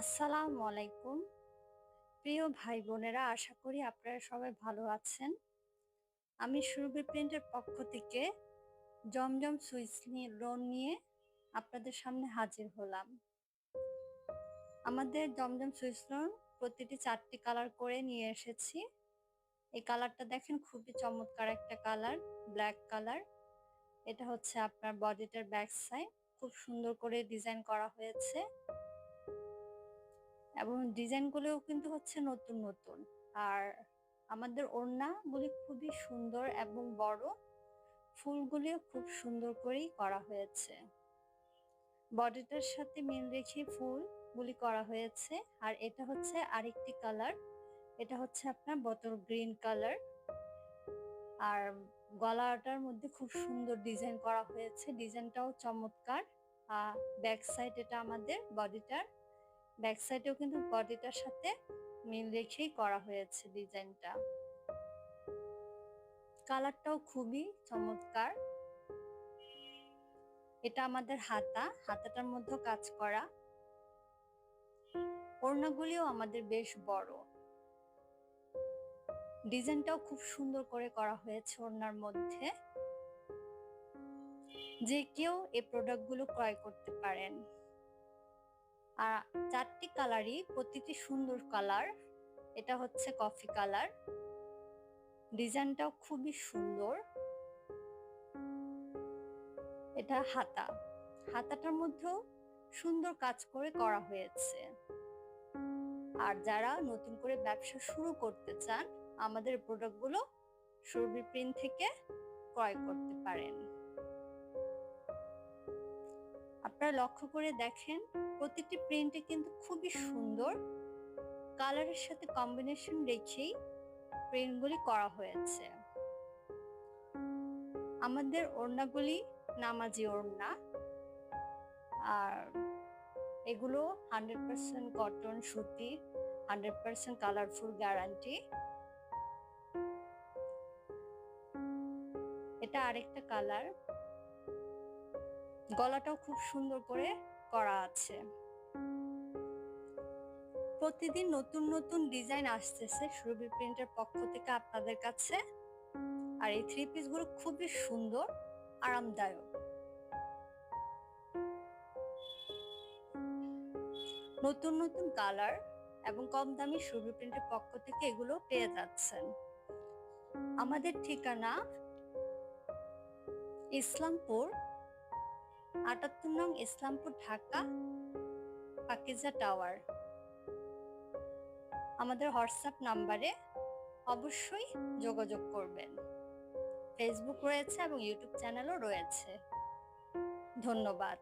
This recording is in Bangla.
আসসালামু আলাইকুম। প্রিয় ভাই বোনেরা আশা করি আপনারা সবাই ভালো আছেন। আমি সুরভি প্রিন্টের পক্ষ থেকে জমজম সুইচ নিয়ে লোন নিয়ে আপনাদের সামনে হাজির হলাম। আমাদের জমজম সুইচ লোন প্রতিটি চারটি কালার করে নিয়ে এসেছি। এই কালারটা দেখেন, খুবই চমৎকার একটা কালার, ব্ল্যাক কালার। এটা হচ্ছে আপনার বডিটার ব্যাক সাইড। খুব সুন্দর করে ডিজাইন করা হয়েছে। এবং ডিজাইনগুলোও কিন্তু হচ্ছে নতুন নতুন। আর আমাদের ওড়নাগুলি খুবই সুন্দর এবং বড়। ফুলগুলিও খুব সুন্দর করেই করা হয়েছে। বডিটার সাথে মিল রেখে ফুলগুলি করা হয়েছে। আর এটা হচ্ছে আরেকটি কালার। এটা হচ্ছে আপনার বোতল গ্রিন কালার। আর গলাটার মধ্যে খুব সুন্দর ডিজাইন করা হয়েছে। ডিজাইনটাও চমৎকার। আর ব্যাক সাইড এটা আমাদের বডিটার। ব্যাক সাইডেও কিন্তু বডিটার সাথে মিল রেখেই করা হয়েছে ডিজাইনটা। কালারটাও খুবই চমৎকার। এটা আমাদের হাতা, হাতাটার মধ্যে কাজ করা। ওড়নাগুলিও আমাদের বেশ বড়। ডিজাইনটাও খুব সুন্দর করে করা হয়েছে ওড়নার মধ্যে। যে কেউ এই প্রোডাক্টগুলো ক্রয় করতে পারেন। আর চারটি কালারই প্রতিটি সুন্দর কালার। এটা হচ্ছে কফি কালার। ডিজাইনটাও খুবই সুন্দর। এটা হাতা। হাতাটার মধ্যেও সুন্দর কাজ করে করা হয়েছে। আর যারা নতুন করে ব্যবসা শুরু করতে চান, আমাদের প্রোডাক্টগুলো সুরভি প্রিন্ট থেকে ক্রয় করতে পারেন। আপনারা লক্ষ্য করে দেখেন, প্রতিটি প্রিন্টে কিন্তু খুবই সুন্দর কালারের সাথে কম্বিনেশন রেখেই প্রিন্টগুলি করা হয়েছে। আমাদের ওড়নাগুলি নামাজি ওড়না। আর এগুলো হান্ড্রেড পার্সেন্ট কটন সুতি হান্ড্রেড পার্সেন্ট কালারফুল গ্যারান্টি এটা আরেকটা কালার গলাটাও খুব সুন্দর করে করা আছে। প্রতিদিন নতুন নতুন ডিজাইন আসতেছে সুরভি প্রিন্টের পক্ষ থেকে আপনাদের কাছে। আর এই থ্রি পিসগুলো খুবই সুন্দর, আরামদায়ক। নতুন নতুন কালার এবং কম দামি সুরভি প্রিন্টের পক্ষ থেকে এগুলো পেয়ে যাচ্ছেন। আমাদের ঠিকানা ইসলামপুর আটাত্তর নং ইসলামপুর, ঢাকা, পাকিজা টাওয়ার। আমাদের হোয়াটসঅ্যাপ নাম্বারে অবশ্যই যোগাযোগ করবেন। ফেসবুক রয়েছে এবং ইউটিউব চ্যানেলও রয়েছে। ধন্যবাদ।